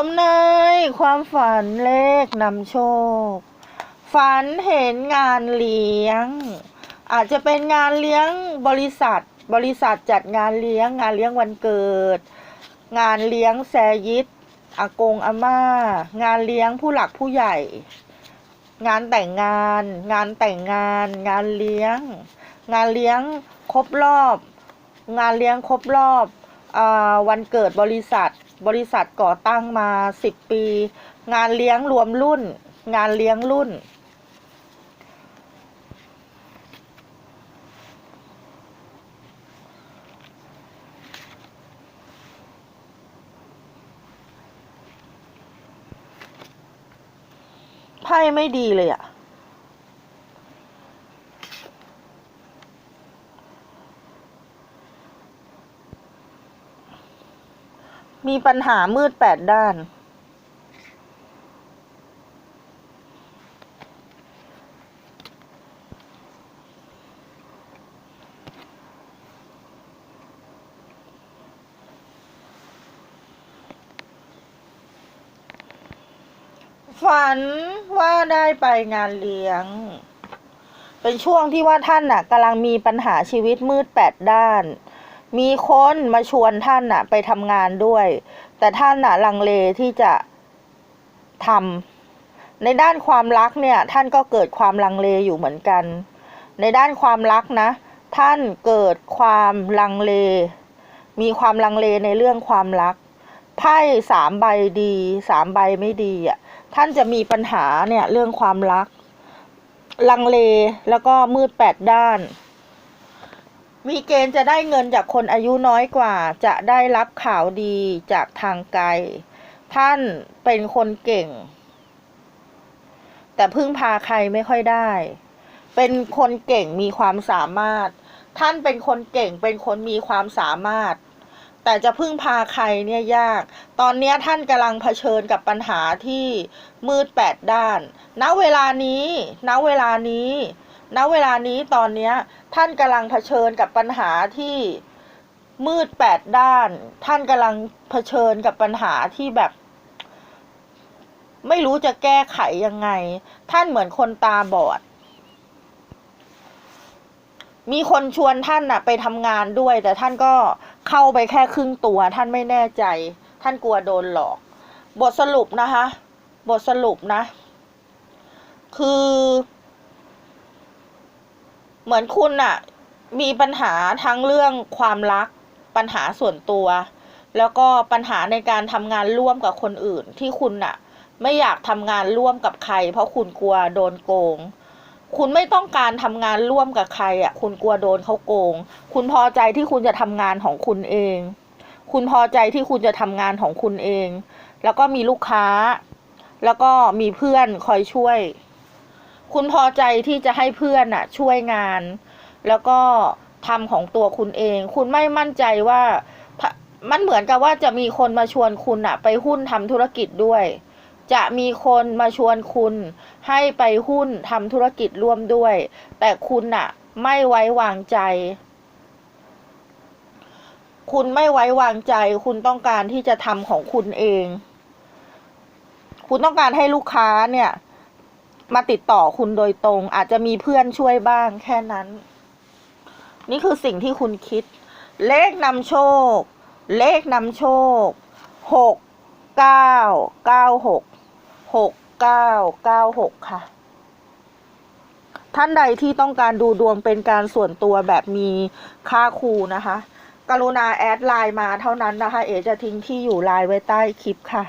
ทำนายความฝันเลขนำโชค ฝันเห็นงานเลี้ยง อาจจะเป็นงานเลี้ยงบริษัท บริษัทจัดงานเลี้ยง งานเลี้ยงวันเกิด งานเลี้ยงแซยิตอากงอาม่า งานเลี้ยงผู้หลักผู้ใหญ่ งานแต่งงาน งานแต่งงาน งานเลี้ยง งานเลี้ยงครบรอบ งานเลี้ยงครบรอบอวันเกิดบริษัท บริษัทก่อตั้งมาสิบปี งานเลี้ยงรวมรุ่น งานเลี้ยงรุ่น ไพ่ไม่ดีเลยอะ มีปัญหามืดแปดด้าน ฝันว่าได้ไปงานเลี้ยง เป็นช่วงที่ว่าท่านน่ะกำลังมีปัญหาชีวิตมืดแปดด้าน มีคนมาชวนท่านน่ะไปทำงานด้วย แต่ท่านน่ะลังเลที่จะทำในด้านความรักเนี่ย ท่านก็เกิดความลังเลอยู่เหมือนกัน ในด้านความรักนะ ท่านเกิดความลังเล มีความลังเลในเรื่องความรักไพ่สามใบดีสามใบไม่ดีอะท่านจะมีปัญหาเนี่ยเรื่องความรัก ลังเลแล้วก็มืดแปดด้าน มีเกณฑ์จะได้เงินจากคนอายุน้อยกว่า จะได้รับข่าวดีจากทางไกล ท่านเป็นคนเก่ง แต่พึ่งพาใครไม่ค่อยได้ เป็นคนเก่งมีความสามารถ ท่านเป็นคนเก่งเป็นคนมีความสามารถ แต่จะพึ่งพาใครเนี่ยยาก ตอนนี้ท่านกำลังเผชิญกับปัญหาที่มืดแปดด้าน ณ เวลานี้ ณ เวลานี้ ณเวลานี้ตอนนี้ท่านกำลังเผชิญกับปัญหาที่มืดแปดด้าน ท่านกำลังเผชิญกับปัญหาที่แบบ ไม่รู้จะแก้ไขยังไง ท่านเหมือนคนตาบอด มีคนชวนท่านน่ะไปทำงานด้วย แต่ท่านก็เข้าไปแค่ครึ่งตัว ท่านไม่แน่ใจ ท่านกลัวโดนหลอก บทสรุปนะคะ บทสรุปนะ คือ เหมือนคุณน่ะมีปัญหาทั้งเรื่องความรัก ปัญหาส่วนตัว แล้วก็ปัญหาในการทำงานร่วมกับคนอื่น ที่คุณน่ะไม่อยากทำงานร่วมกับใคร เพราะคุณกลัวโดนโกง คุณไม่ต้องการทำงานร่วมกับใครอะคุณกลัวโดนเขาโกง คุณพอใจที่คุณจะทำงานของคุณเอง คุณพอใจที่คุณจะทำงานของคุณเอง แล้วก็มีลูกค้า แล้วก็มีเพื่อนคอยช่วย คุณพอใจที่จะให้เพื่อนอะช่วยงาน แล้วก็ทำของตัวคุณเอง คุณไม่มั่นใจว่า มันเหมือนกับว่าจะมีคนมาชวนคุณอะไปหุ้นทำธุรกิจด้วย จะมีคนมาชวนคุณ ให้ไปหุ้นทำธุรกิจร่วมด้วย แต่คุณน่ะไม่ไว้วางใจ คุณไม่ไว้วางใจ คุณต้องการที่จะทำของคุณเอง คุณต้องการให้ลูกค้าเนี่ย มาติดต่อคุณโดยตรง อาจจะมีเพื่อนช่วยบ้างแค่นั้น นี่คือสิ่งที่คุณคิด เลขนำโชค เลขนำโชคหกเก้าเก้าหกหกเก้าเก้าหกค่ะ ท่านใดที่ต้องการดูดวงเป็นการส่วนตัวแบบมีค่าครูนะคะ กรุณาแอดไลน์มาเท่านั้นนะคะ เอจะทิ้งที่อยู่ไลน์ไว้ใต้คลิปค่ะ